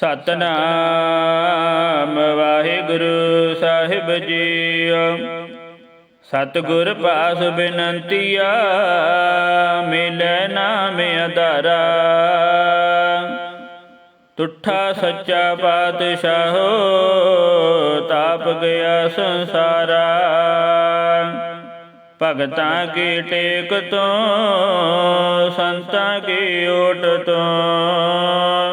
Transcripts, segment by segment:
ਸਤਨਾਮ ਵਾਹਿਗੁਰੂ ਸਾਹਿਬ ਜੀ ਸਤਿਗੁਰ ਪਾਸ ਬਿਨੰਤੀਆ, ਮਿਲੈ ਨਾਮ ਅਧਾਰਾ। ਤੁਠਾ ਸੱਚਾ ਪਾਤਸ਼ਾਹੋ ਤਾਪ ਗਿਆ ਸੰਸਾਰਾ। ਭਗਤਾਂ ਕੀ ਟੇਕ ਤੋਂ, ਸੰਤਾਂ ਕੀ ਓਟ ਤੋਂ।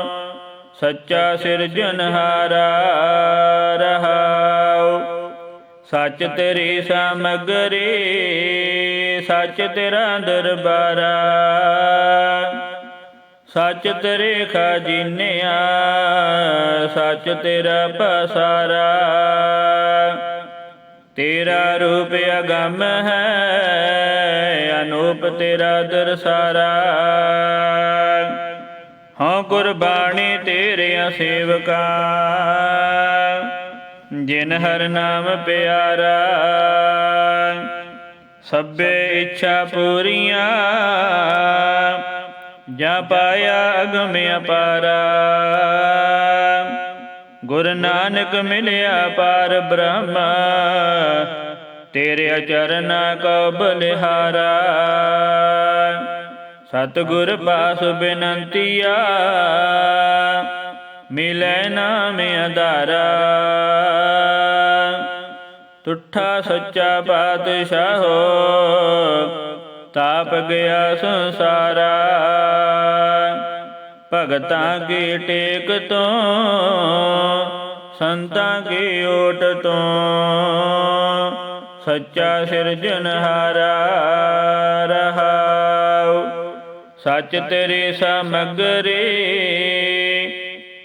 ਸੱਚਾ ਸਿਰਜਨਹਾਰਾ ਰਹਾਉ ਸੱਚ ਤੇਰੀ ਸਮਗਰੀ, ਸੱਚ ਤੇਰਾ ਦਰਬਾਰਾ। ਸੱਚ ਤੇਰੇ ਖਜ਼ਾਨਿਆ, ਸੱਚ ਤੇਰਾ ਪਸਾਰਾ। ਤੇਰਾ ਰੂਪ ਅਗੰਮ ਹੈ, ਅਨੂਪ ਤੇਰਾ ਦਰਸਾਰਾ। ਹਾਂ ਗੁਰਬਾਣੀ ਤੇਰਿਆਂ ਸੇਵਕਾ। ਜਿਨ ਹਰ ਨਾਮ ਪਿਆਰਾ, ਸਭੇ ਇੱਛਾ ਪੂਰੀਆਂ, ਜਾ ਪਾਇਆ ਅਗਮ ਅਪਾਰਾ। ਗੁਰ ਨਾਨਕ ਮਿਲਿਆ ਪਾਰ ਬ੍ਰਹਮ, ਤੇਰੇ ਚਰਨਾ ਕੋ ਬਲਿਹਾਰਾ। ਸਤਿਗੁਰ ਪਾਸ ਬਿਨੰਤੀਆ, ਮਿਲੈ ਨਾਮ ਅਧਾਰਾ। ਤੁਠਾ ਸੱਚਾ ਪਾਤਸ਼ਾਹੋ ਤਾਪ ਗਿਆ ਸੰਸਾਰਾ। ਭਗਤਾਂ ਕੀ ਟੇਕ ਤੋਂ, ਸੰਤਾਂ ਕੀ ਓਟ ਤੋਂ। ਸੱਚਾ ਸਿਰਜਨਹਾਰਾ ਰਹਾਉ ਸੱਚ ਤੇਰੀ ਸਮਗਰੀ,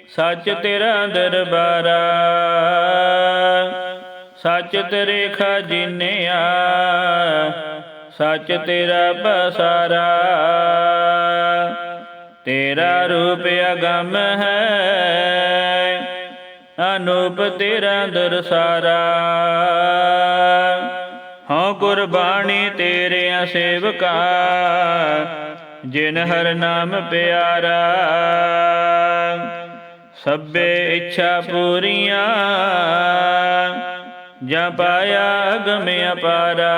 ਸੱਚ ਤੇਰਾ ਦਰਬਾਰਾ, ਸੱਚ ਤੇਰੇ ਖਜ਼ਾਨਿਆ, ਸੱਚ ਤੇਰਾ ਪਸਾਰਾ ਤੇਰਾ ਰੂਪ ਅਗੰਮ ਹੈ, ਅਨੂਪ ਤੇਰਾ ਦਰਸਾਰਾ। ਹਉ ਕੁਰਬਾਨੀ ਤੇਰੇ ਸੇਵਕਾ ਜਿਨ ਹਰ ਨਾਮ ਪਿਆਰਾ, ਸਭੇ ਇੱਛਾ ਪੂਰੀਆਂ, ਜਾਂ ਪਾਇਆ ਅਗਮ ਅਪਾਰਾ।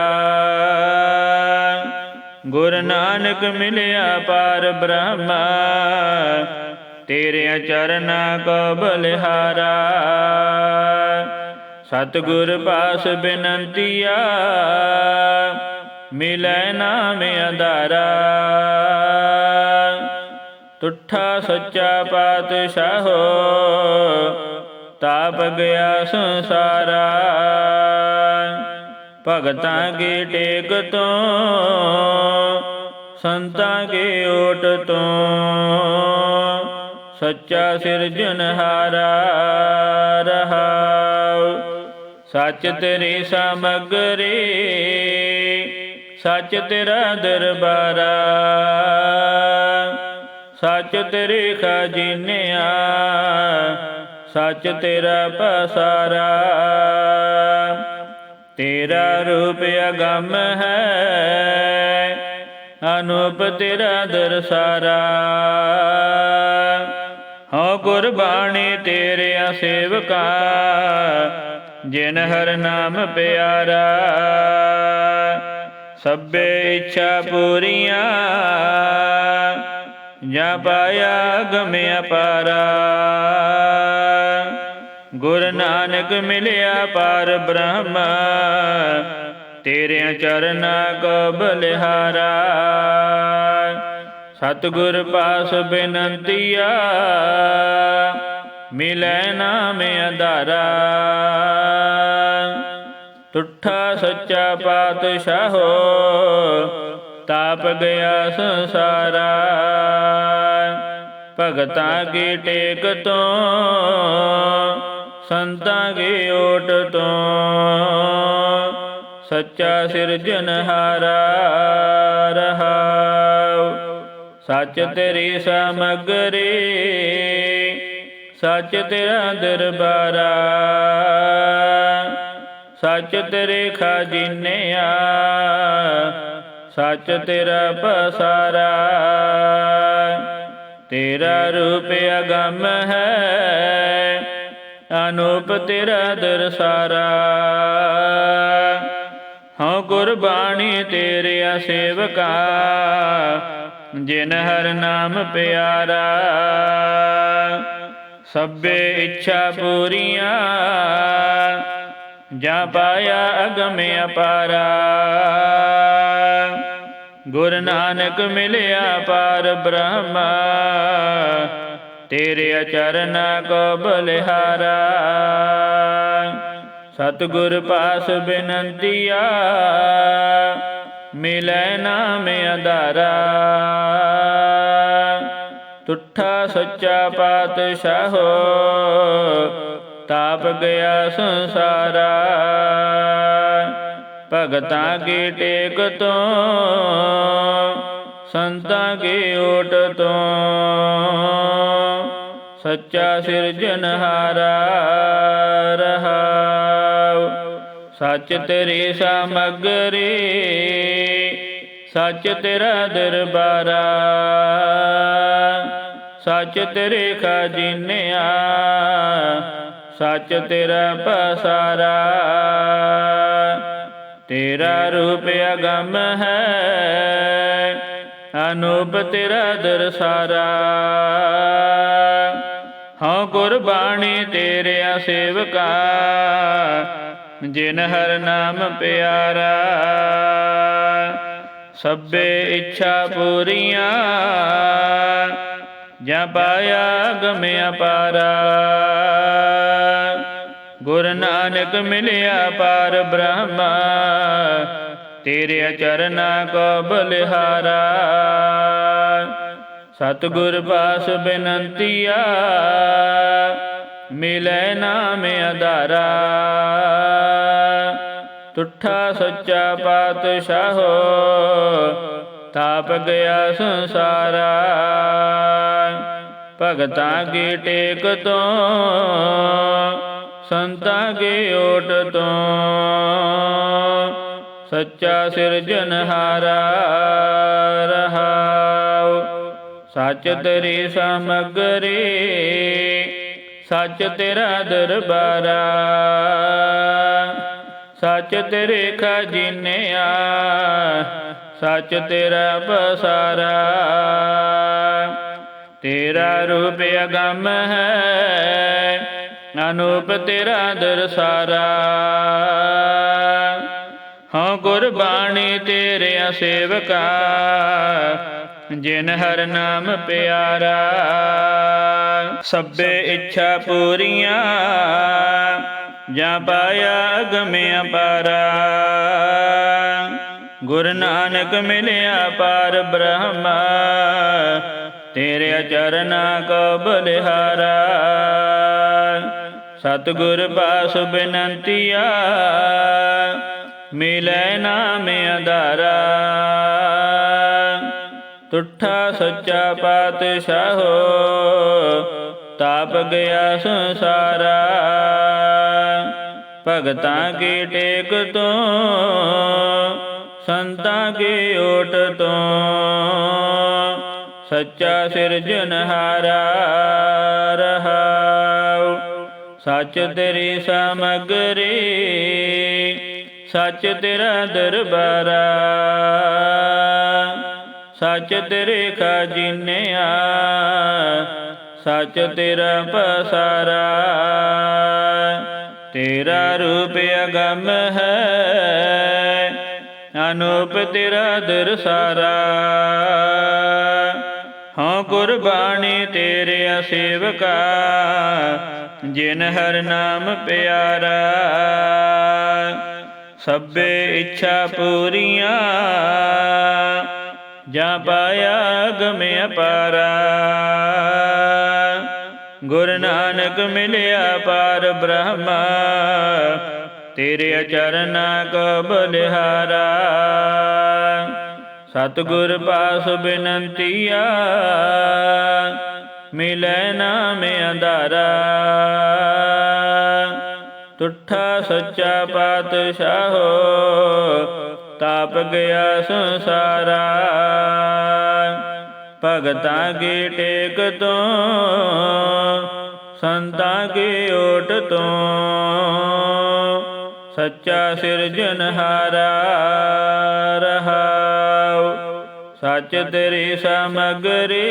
ਗੁਰ ਨਾਨਕ ਮਿਲਿਆ ਪਾਰ ਬ੍ਰਹਮ ਤੇਰੇ ਚਰਨਾ ਕੋ ਬਲਿਹਾਰਾ। ਸਤਿਗੁਰ ਪਾਸ ਬਿਨੰਤੀਆ ਮਿਲੈ ਨਾਮ ਅਧਾਰਾ। ਤੁਠਾ ਸੱਚਾ ਪਾਤਸ਼ਾਹੋ ਤਾਪ ਗਿਆ ਸੰਸਾਰਾ। ਭਗਤਾਂ ਕੀ ਟੇਕ ਤੋਂ, ਸੰਤਾਂ ਕੀ ਓਟ ਤੋਂ। ਸੱਚਾ ਸਿਰਜਨਹਾਰਾ ਰਹਾਉ। ਸੱਚ ਤੇਰੀ ਸਮਗਰੀ ਸੱਚ ਤੇਰਾ ਦਰਬਾਰਾ, ਸੱਚ ਤੇਰੇ ਖਜ਼ਾਨਿਆ, ਸੱਚ ਤੇਰਾ ਪਸਾਰਾ। ਤੇਰਾ ਰੂਪ ਅਗੰਮ ਹੈ, ਅਨੂਪ ਤੇਰਾ ਦਰਸਾਰਾ। ਹਉ ਗੁਰਬਾਣੀ ਤੇਰੇ ਸੇਵਕਾ, ਜਿਨ ਹਰ ਨਾਮ ਪਿਆਰਾ। ਸਭੇ ਇੱਛਾ ਪੂਰੀਆਂ, ਜਾਂ ਪਾਇਆ ਅਗਮ ਅਪਾਰਾ। ਗੁਰ ਨਾਨਕ ਮਿਲਿਆ ਪਾਰ ਬ੍ਰਹਮ ਤੇਰੇ ਚਰਨਾ ਕੋ ਬਲਿਹਾਰਾ। ਸਤਿਗੁਰ ਪਾਸ ਬਿਨੰਤੀਆ ਮਿਲੈ ਨਾਮ ਅਧਾਰਾ। ਤੁਠਾ ਸੱਚਾ ਪਾਤਸ਼ਾਹ ਤਾਪ ਗਿਆ ਸੰਸਾਰਾ। ਭਗਤਾਂ ਕੀ ਟੇਕ ਤੋਂ, ਸੰਤਾਂ ਕੀ ਓਟ ਤੋਂ। ਸੱਚਾ ਸਿਰਜਨਹਾਰਾ ਰਹਾਉ। ਸੱਚ ਤੇਰੀ ਸਮਗਰੀ, ਸੱਚ ਤੇਰਾ ਦਰਬਾਰਾ। ਸੱਚ ਤੇਰੇ ਖਜ਼ਾਨਿਆ ਸੱਚ ਤੇਰਾ ਪਸਾਰਾ। ਤੇਰਾ ਰੂਪ ਅਗੰਮ ਹੈ, ਅਨੂਪ ਤੇਰਾ ਦਰਸਾਰਾ। ਹਉ ਗੁਰਬਾਣੀ ਤੇਰਿਆ ਸੇਵਕਾ, ਜਿਨ ਹਰ ਨਾਮ ਪਿਆਰਾ। ਸਭੇ ਇੱਛਾ ਪੂਰੀਆਂ ਜਾ ਪਾਇਆ ਅਗਮ ਅਪਾਰਾ। ਗੁਰ ਨਾਨਕ ਮਿਲਿਆ ਪਾਰ ਬ੍ਰਹਮ। ਤੇਰੇ ਅਚਰਨਾ ਕੋ ਬਲਿਹਾਰਾ। ਸਤਿਗੁਰ ਪਾਸ ਬਿਨੰਤੀਆ ਮਿਲੈ ਨਾਮ ਅਧਾਰਾ। ਤੁਠਾ ਸੱਚਾ ਪਾਤਸ਼ਾਹੋ ਤਾਪ ਗਿਆ ਸੰਸਾਰਾ। ਭਗਤਾਂ ਕੀ ਟੇਕ ਤੋਂ, ਸੰਤਾਂ ਕੀ ਓਟ ਤੋਂ। ਸੱਚਾ ਸਿਰਜਨਹਾਰਾ ਰਹਾਉ। ਸੱਚ ਤੇਰੀ ਸਮਗਰੀ, ਸੱਚ ਤੇਰਾ ਦਰਬਾਰਾ। ਸੱਚ ਤੇਰੇ ਖਜ਼ਾਨਿਆ ਸੱਚ ਤੇਰਾ ਪਸਾਰਾ। ਤੇਰਾ ਰੂਪ ਅਗੰਮ ਹੈ, ਅਨੂਪ ਤੇਰਾ ਦਰਸਾਰਾ। ਹਉ ਕੁਰਬਾਨੀ ਤੇਰਿਆ ਸੇਵਕਾ, ਜਿਨ ਹਰ ਨਾਮ ਪਿਆਰਾ। ਸਭੇ ਇੱਛਾ ਪੂਰੀਆਂ ਜਾਂ ਪਾਇਆ ਗਮ ਅਪਾਰਾ। ਗੁਰ ਨਾਨਕ ਮਿਲਿਆ ਪਾਰ ਬ੍ਰਹਮ। ਤੇਰੇ ਚਰਨਾ ਕੋ ਬਲਿਹਾਰਾ। ਸਤਿਗੁਰ ਪਾਸ ਬਿਨੰਤੀਆ ਮਿਲੈ ਨਾਮ ਅਧਾਰਾ। ਤੁਠਾ ਸੱਚਾ ਪਾਤਸ਼ਾਹੋ ਤਾਪ ਗਿਆ ਸੰਸਾਰਾ। ਭਗਤਾਂ ਕੀ ਟੇਕ ਤੋਂ? ਸੰਤਾਂ ਕੀ ਓਟ ਤੋਂ? ਸੱਚਾ ਸਿਰਜਨਹਾਰਾ ਰਹਾਉ। ਸੱਚ ਤੇਰੀ ਸਮਗਰੀ, ਸੱਚ ਤੇਰਾ ਦਰਬਾਰਾ। ਸੱਚ ਤੇਰੇ ਖਜ਼ਾਨਿਆ ਸੱਚ ਤੇਰਾ ਬਸਾਰਾ। ਤੇਰਾ ਰੂਪ ਅਗੰਮ ਹੈ, ਅਨੂਪ ਤੇਰਾ ਦਰਸਾਰਾ। ਹਉ ਗੁਰਬਾਣੀ ਤੇਰੇ ਸੇਵਕਾ, ਜਿਨ ਹਰ ਨਾਮ ਪਿਆਰਾ। ਸਭੇ ਇੱਛਾ ਪੂਰੀਆਂ, ਜਾਂ ਪਾਇਆ ਅਗਮ ਪਾਰਾ। ਗੁਰ ਨਾਨਕ ਮਿਲਿਆ ਪਾਰ ਬ੍ਰਹਮਾ, ਤੇਰੇ ਚਰਨਾ ਕੋ ਬਲਿਹਾਰਾ। ਸਤਿਗੁਰ ਪਾਸ ਬਿਨੰਤੀਆ ਮਿਲੈ ਨਾਮ ਅਧਾਰਾ। ਤੁਠਾ ਸੱਚਾ ਪਾਤਸ਼ਾਹੋ ਤਾਪ ਗਿਆ ਸੰਸਾਰਾ। ਭਗਤਾਂ ਕੀ ਟੇਕ ਤੋਂ ਸੰਤਾਂ ਕੀ ਓਟ ਤੋਂ? ਸੱਚਾ ਸਿਰਜਨਹਾਰਾ ਰਹਾਉ। ਸੱਚ ਤੇਰੀ ਸਮਗਰੀ, ਸੱਚ ਤੇਰਾ ਦਰਬਾਰਾ। ਸੱਚ ਤੇਰੇ ਖਜ਼ਾਨਿਆ, ਸੱਚ ਤੇਰਾ ਪਸਾਰਾ। ਤੇਰਾ ਰੂਪ ਅਗੰਮ ਹੈ ਅਨੂਪ ਤੇਰਾ ਦਰਸਾਰਾ ਹਉ ਕੁਰਬਾਨੀ ਤੇਰੇ ਸੇਵਕਾ, ਜਿਨ ਹਰ ਨਾਮ ਪਿਆਰਾ। ਸਭੇ ਇੱਛਾ ਪੂਰੀਆਂ, ਜਾਂ ਪਾਇਆ ਗਮ ਅਪਾਰਾ। ਗੁਰ ਨਾਨਕ ਮਿਲਿਆ ਪਾਰ ਬ੍ਰਹਮ ਤੇਰੇ ਚਰਨਾ ਕੋ ਬਲਿਹਾਰਾ ਸਤਿਗੁਰ ਪਾਸ ਬਿਨੰਤੀਆ ਮਿਲੈ ਨਾਮ ਅਧਾਰਾ। ਤੁਠਾ ਸੱਚਾ ਪਾਤਸ਼ਾਹੋ, ਤਾਪ ਗਿਆ ਸੰਸਾਰਾ। ਭਗਤਾਂ ਕੀ ਟੇਕ ਤੋਂ, ਸੰਤਾਂ ਕੀ ਓਟ ਤੋਂ। ਸੱਚਾ ਸਿਰਜਨਹਾਰਾ ਰਹਾਉ। ਸੱਚ ਤੇਰੀ ਸਮਗਰੀ,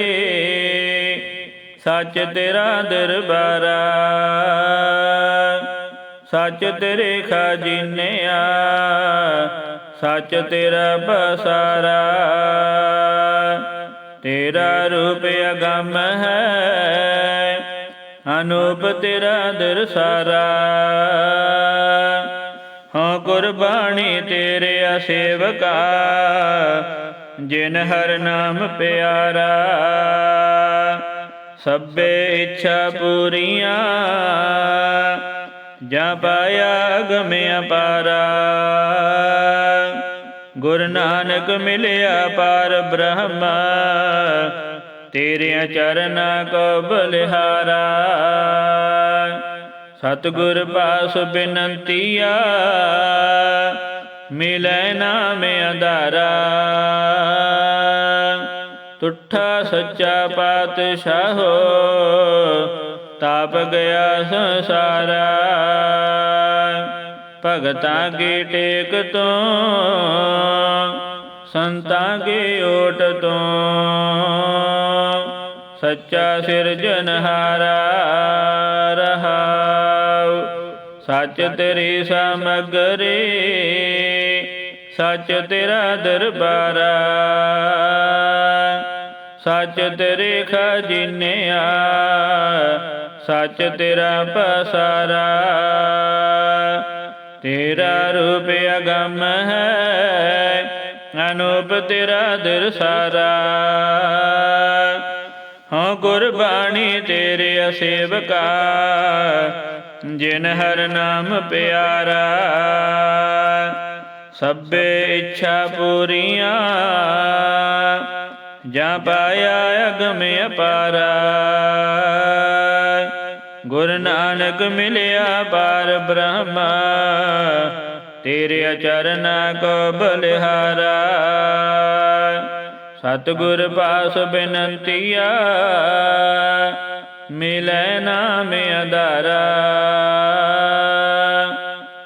ਸੱਚ ਤੇਰਾ ਦਰਬਾਰਾ। ਸੱਚ ਤੇਰੇ ਖਜ਼ਾਨਿਆ, ਸੱਚ ਤੇਰਾ ਬਸਾਰਾ। ਤੇਰਾ ਰੂਪ ਅਗੰਮ ਹੈ, ਅਨੂਪ ਤੇਰਾ ਦਰਸਾਰਾ। ਹਾਂ ਕੁਰਬਾਨੀ ਤੇਰੇ ਸੇਵਕਾ, ਜਿਨ ਹਰ ਨਾਮ ਪਿਆਰਾ। ਸਭੇ ਇੱਛਾ ਪੂਰੀਆਂ, ਜਾਂ ਪਾਇਆ ਅਗਮ ਅਪਾਰਾ। ਗੁਰ ਨਾਨਕ ਮਿਲਿਆ ਪਾਰ ਬ੍ਰਹਮ ਤੇਰੇ ਚਰਨਾਂ ਕੋ ਬਲਿਹਾਰਾ। ਸਤਿਗੁਰ ਪਾਸ ਬਿਨੰਤੀਆ ਮਿਲੈ ਨਾਮ ਅਧਾਰਾ। ਤੁਠਾ ਸੱਚਾ ਪਾਤਸ਼ਾਹ ਤਾਪ ਗਿਆ ਸੰਸਾਰਾ। ਭਗਤਾਂ ਕੀ ਟੇਕ ਤੋਂ, ਸੰਤਾਂ ਕੀ ਓਟ ਤੋਂ। ਸੱਚਾ ਸਿਰਜਨਹਾਰਾ ਰਹਾਉ ਸੱਚ ਤੇਰੀ ਸਮਗਰੀ, ਸੱਚ ਤੇਰਾ ਦਰਬਾਰਾ ਸੱਚ ਤੇਰੇ ਖਜ਼ਾਨਿਆ ਸੱਚ ਤੇਰਾ ਪਸਾਰਾ ਤੇਰਾ ਰੂਪ ਅਗੰਮ ਹੈ, ਅਨੂਪ ਤੇਰਾ ਦਰਸਾਰਾ ਹਾਂ ਗੁਰਬਾਣੀ ਤੇਰੇ ਸੇਵਕਾ ਜਿਨ ਹਰ ਨਾਮ ਪਿਆਰਾ, ਸਭੇ ਇੱਛਾ ਪੂਰੀਆਂ। ਜਾਂ ਪਾਇਆ ਅਗਮ ਅਪਾਰਾ, ਗੁਰ ਨਾਨਕ ਮਿਲਿਆ ਪਾਰ ਬ੍ਰਹਮ, ਤੇਰੇ ਚਰਨਾ ਕੋ ਬਲਿਹਾਰਾ। ਸਤਿਗੁਰ ਪਾਸ ਬਿਨੰਤੀਆ ਮਿਲੈ ਨਾਮ ਅਧਾਰਾ।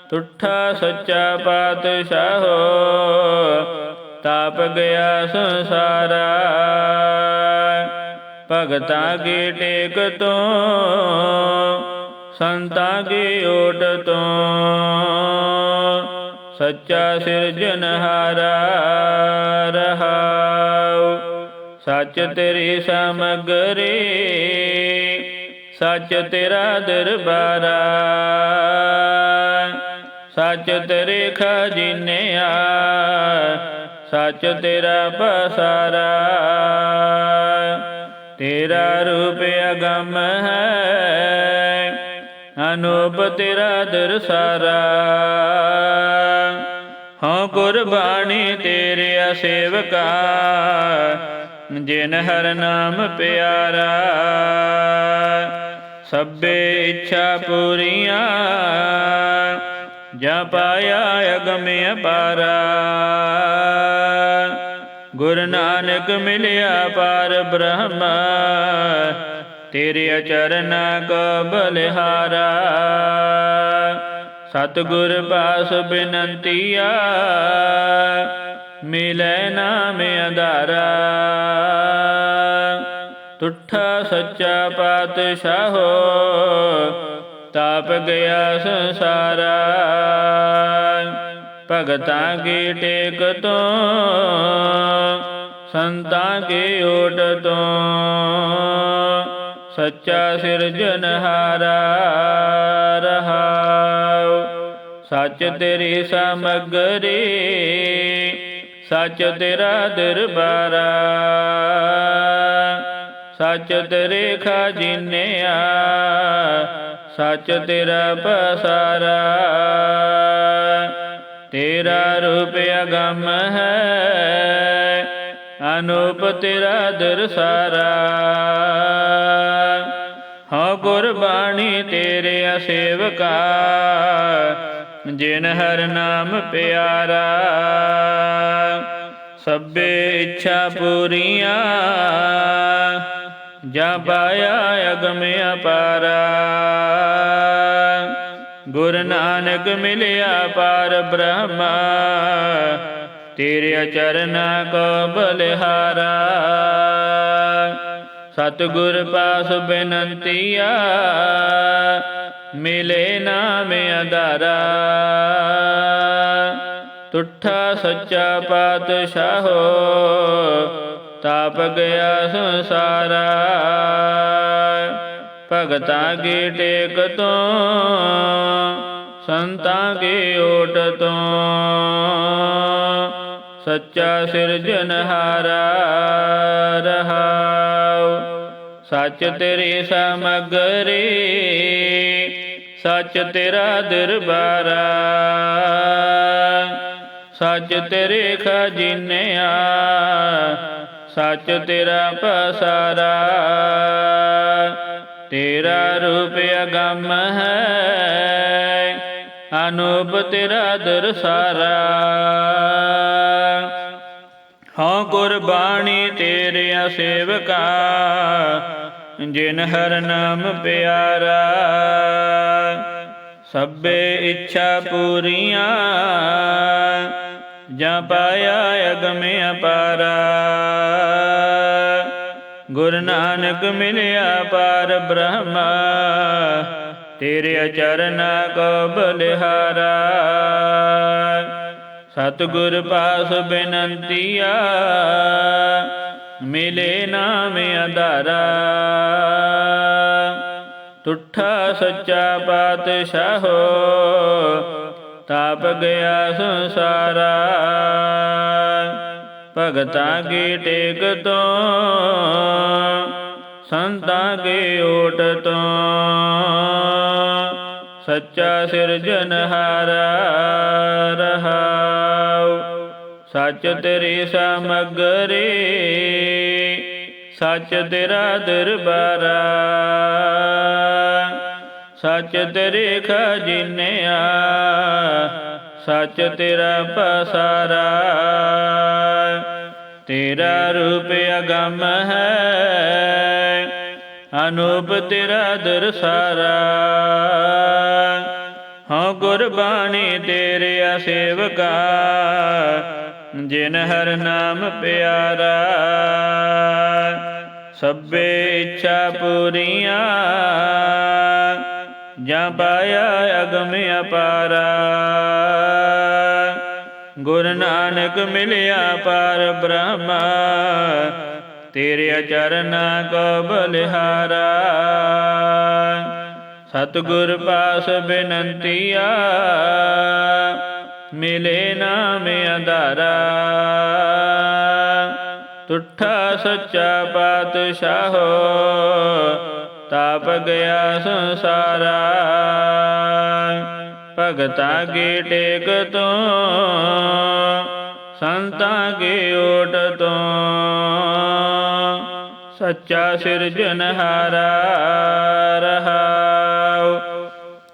ਤੁਠਾ ਸੱਚਾ ਪਾਤਸ਼ਾਹੋ, ਤਾਪ ਗਿਆ ਸੰਸਾਰਾ। ਭਗਤਾਂ ਕੀ ਟੇਕ ਤੋਂ, ਸੰਤਾਂ ਕੀ ਓਟ ਤੋਂ। ਸੱਚਾ ਸਿਰਜਨਹਾਰਾ ਰਹਾਉ। ਸੱਚ ਤੇਰੀ ਸਮਗਰੀ ਸੱਚ ਤੇਰਾ ਦਰਬਾਰਾ, ਸੱਚ ਤੇਰੇ ਖਜ਼ਾਨਿਆ ਸੱਚ ਤੇਰਾ ਪਸਾਰਾ ਤੇਰਾ ਰੂਪ ਅਗੰਮ ਹੈ, ਅਨੂਪ ਤੇਰਾ ਦਰਸਾਰਾ। ਹਾਂ ਕੁਰਬਾਨੀ ਤੇਰੇ ਸੇਵਕਾ ਜਿਨ ਹਰ ਨਾਮ ਪਿਆਰਾ, ਸਭੇ ਇੱਛਾ ਪੂਰੀਆਂ, ਜਾਂ ਪਾਇਆ ਅਗਮ ਅਪਾਰਾ। ਗੁਰ ਨਾਨਕ ਮਿਲਿਆ ਪਾਰ ਬ੍ਰਹਮ, ਤੇਰੇ ਚਰਨਾਂ ਕੋ ਬਲਿਹਾਰਾ। ਸਤਿਗੁਰ ਪਾਸ ਬਿਨੰਤੀਆ ਮਿਲੈ ਨਾਮ ਅਧਾਰਾ। ਤੁਠਾ ਸੱਚਾ ਪਾਤਸ਼ਾਹੋ, ਤਾਪ ਗਿਆ ਸੰਸਾਰਾ। ਭਗਤਾਂ ਕੀ ਟੇਕ ਤੋਂ, ਸੰਤਾਂ ਕੀ ਓਟ ਤੋਂ। ਸੱਚਾ ਸਿਰਜਨਹਾਰਾ ਰਹਾਉ। ਸੱਚ ਤੇਰੀ ਸਮਗਰੀ ਸੱਚ ਤੇਰਾ ਦਰਬਾਰਾ, ਸੱਚ ਤੇਰੇ ਖਜ਼ਾਨਿਆ ਸੱਚ ਤੇਰਾ ਪਸਾਰਾ। ਤੇਰਾ ਰੂਪ ਅਗੰਮ ਹੈ, ਅਨੂਪ ਤੇਰਾ ਦਰਸਾਰਾ। ਹਾਂ ਗੁਰਬਾਣੀ ਤੇਰੇ ਸੇਵਕਾ ਜਿਨ ਹਰ ਨਾਮ ਪਿਆਰਾ, ਸਭੇ ਇੱਛਾ ਪੂਰੀਆਂ। ਜਾ ਪਾਇਆ ਅਗਮ ਅਪਾਰਾ, ਗੁਰ ਨਾਨਕ ਮਿਲਿਆ ਪਾਰ ਬ੍ਰਹਮਾ, ਤੇਰੇ ਚਰਨਾ ਕੋ ਬਲਿਹਾਰਾ। ਸਤਿਗੁਰ ਪਾਸ ਬੇਨੰਤੀਆ ਮਿਲੇ ਨਾਮ ਅਧਾਰਾ। ਤੁਠਾ ਸੱਚਾ ਪਾਤਸ਼ਾਹੋ, ਤਾਪ ਗਿਆ ਸੰਸਾਰਾ। ਭਗਤਾਂ ਕੀ ਟੇਕ ਤੋਂ, ਸੰਤਾਂ ਕੀ ਓਟ ਤੋਂ। ਸੱਚਾ ਸਿਰਜਨਹਾਰਾ ਰਹਾਉ, ਸੱਚ ਤੇਰੀ ਸਮਗਰੀ ਸੱਚ ਤੇਰਾ ਦਰਬਾਰਾ, ਸੱਚ ਤੇਰੇ ਖਜ਼ਾਨਿਆ, ਸੱਚ ਤੇਰਾ ਪਸਾਰਾ। ਤੇਰਾ ਰੂਪ ਅਗੰਮ ਹੈ, ਅਨੂਪ ਤੇਰਾ ਦਰਸਾਰਾ। ਹਾਂ ਗੁਰਬਾਣੀ ਤੇਰੇ ਸੇਵਕਾ ਜਿਨ ਹਰ ਨਾਮ ਪਿਆਰਾ, ਸਭੇ ਇੱਛਾ ਪੂਰੀਆਂ, ਜਾਂ ਪਾਇਆ ਅਗਮ ਅਪਾਰਾ। ਗੁਰ ਨਾਨਕ ਮਿਲਿਆ ਪਾਰ ਬ੍ਰਹਮ, ਤੇਰੇ ਅਚਰਨਾ ਕੋ ਬਲਿਹਾਰਾ। ਸਤਿਗੁਰ ਪਾਸ ਬੇਨੰਤੀਆ ਮਿਲੇ ਨਾਮ ਅਧਾਰਾ। ਤੁਠਾ ਸੱਚਾ ਪਾਤਸ਼ਾਹ ਤਾਪ ਗਿਆ ਸੰਸਾਰਾ। ਭਗਤਾਂ ਕੀ ਟੇਕ ਤੋਂ, ਸੰਤਾਂ ਕੀ ਓਟ ਤੋਂ। ਸੱਚਾ ਸਿਰਜਨਹਾਰਾ ਰਹਾਉ ਸੱਚ ਤੇਰੀ ਸਮਗਰੀ, ਸੱਚ ਤੇਰਾ ਦਰਬਾਰਾ। ਸੱਚ ਤੇਰੇ ਖਜ਼ਾਨਿਆ, ਸੱਚ ਤੇਰਾ ਪਸਾਰਾ। ਤੇਰਾ ਰੂਪ ਅਗੰਮ ਹੈ, ਅਨੂਪ ਤੇਰਾ ਦਰਸਾਰਾ। ਹਾਂ, ਗੁਰਬਾਣੀ ਤੇਰੇ ਸੇਵਕਾ ਜਿਨ ਹਰ ਨਾਮ ਪਿਆਰਾ, ਸਭੇ ਇੱਛਾ ਪੂਰੀਆਂ, ਜਾਂ ਪਾਇਆ ਅਗਮ ਅਪਾਰਾ। ਗੁਰ ਨਾਨਕ ਮਿਲਿਆ ਪਾਰ ਬ੍ਰਹਮ, ਤੇਰੇ ਚਰਨਾ ਕੋ ਬਲਿਹਾਰਾ। ਸਤਿਗੁਰ ਪਾਸ ਬੇਨੰਤੀਆ ਮਿਲੇ ਨਾਮ ਅਧਾਰਾ। ਤੁਠਾ ਸੱਚਾ ਪਾਤਸ਼ਾਹ, ਤਾਪ ਗਿਆ ਸੰਸਾਰਾ। ਭਗਤਾਂ ਕੀ ਟੇਕ ਤੋਂ, ਸੰਤਾਂ ਕੀ ਓਟ ਤੋਂ। ਸੱਚਾ ਸਿਰਜਨਹਾਰਾ ਰਹਾਉ।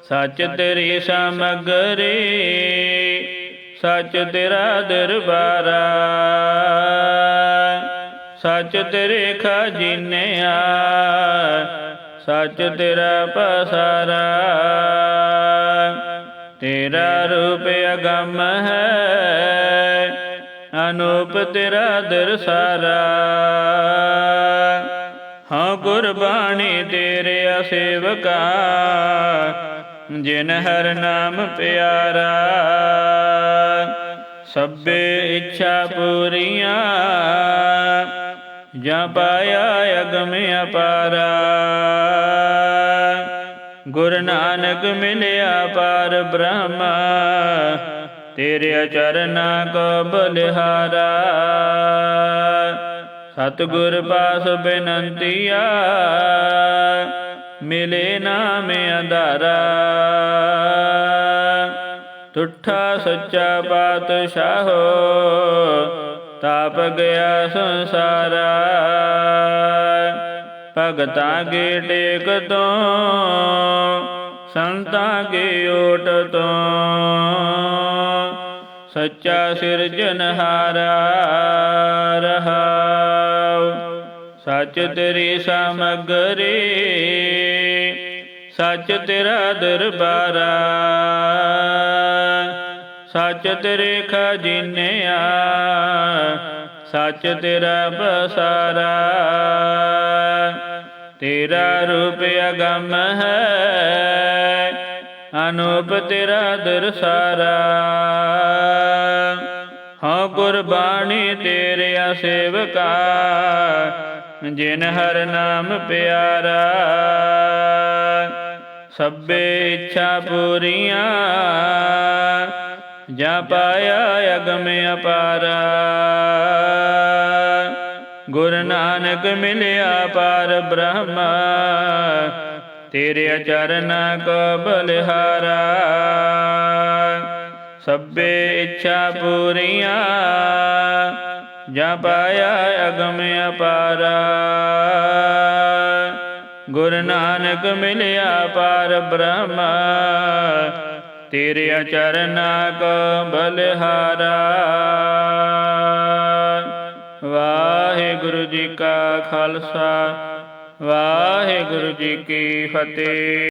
ਸੱਚ ਤੇਰੀ ਸਮਗਰੀ ਸੱਚ ਤੇਰਾ ਦਰਬਾਰਾ, ਸੱਚ ਤੇਰੇ ਖਜ਼ਾਨਿਆ, ਸੱਚ ਤੇਰਾ ਪਸਾਰਾ। ਤੇਰਾ ਰੂਪ ਅਗੰਮ ਹੈ, ਅਨੂਪ ਤੇਰਾ ਦਰਸਾਰਾ। ਹਾਂ ਗੁਰਬਾਣੀ ਤੇਰੇ ਸੇਵਕਾ ਜਿਨ ਹਰ ਨਾਮ ਪਿਆਰਾ, ਸਭੇ ਇੱਛਾ ਪੂਰੀਆਂ, ਜਾਂ ਪਾਇਆ ਅਗਮ ਅਪਾਰਾ। ਗੁਰ ਨਾਨਕ ਮਿਲਿਆ ਪਾਰ ਬ੍ਰਹਮ, ਤੇਰੇ ਚਰਨਾ ਕੋ ਬਲਿਹਾਰਾ। ਸਤਿਗੁਰ ਪਾਸ ਬੇਨੰਤੀਆ ਮਿਲੇ ਨਾਮ ਅਧਾਰਾ। ਠੁੱਠਾ ਸੱਚਾ ਪਾਤਸ਼ਾਹ ਤਾਪ ਗਿਆ ਸੰਸਾਰਾ। ਭਗਤਾਂ ਕੀ ਟੇਕ ਤੋਂ, ਸੰਤਾਂ ਕੀ ਓਟ ਤੋਂ। ਸੱਚਾ ਸਿਰਜਨਹਾਰਾ ਰਹਾਉ ਸੱਚ ਤੇਰੀ ਸਮਗਰੀ, ਸੱਚ ਤੇਰਾ ਦਰਬਾਰਾ ਸੱਚ ਤੇਰੇ ਖਜ਼ਾਨਿਆ ਸੱਚ ਤੇਰਾ ਬਸਾਰਾ ਤੇਰਾ ਰੂਪ ਅਗੰਮ ਹੈ, ਅਨੂਪ ਤੇਰਾ ਦਰਸਾਰਾ ਹਾਂ ਗੁਰਬਾਣੀ ਤੇਰੇ ਸੇਵਕਾ ਜਿਨ ਹਰ ਨਾਮ ਪਿਆਰਾ, ਸਭੇ ਇੱਛਾ ਪੂਰੀਆਂ, ਜਾ ਪਾਇਆ ਅਗਮ ਅਪਾਰਾ। ਗੁਰ ਨਾਨਕ ਮਿਲਿਆ ਪਾਰ ਬ੍ਰਹਮ, ਤੇਰੇ ਚਰਨਾਂ ਕੋ ਬਲਿਹਾਰਾ ਸਭੇ ਇੱਛਾ ਪੂਰੀਆਂ ਜਾਂ ਪਾਇਆ ਅਗਮ ਅਪਾਰਾ। ਗੁਰ ਨਾਨਕ ਮਿਲਿਆ ਪਾਰ ਬ੍ਰਹਮ। ਤੇਰੇ ਚਰਨਾ ਕੋ ਬਲਿਹਾਰਾ। ਵਾਹਿਗੁਰੂ ਜੀ ਕਾ ਖਾਲਸਾ, ਵਾਹਿਗੁਰੂ ਜੀ ਕੀ ਫਤਿਹ।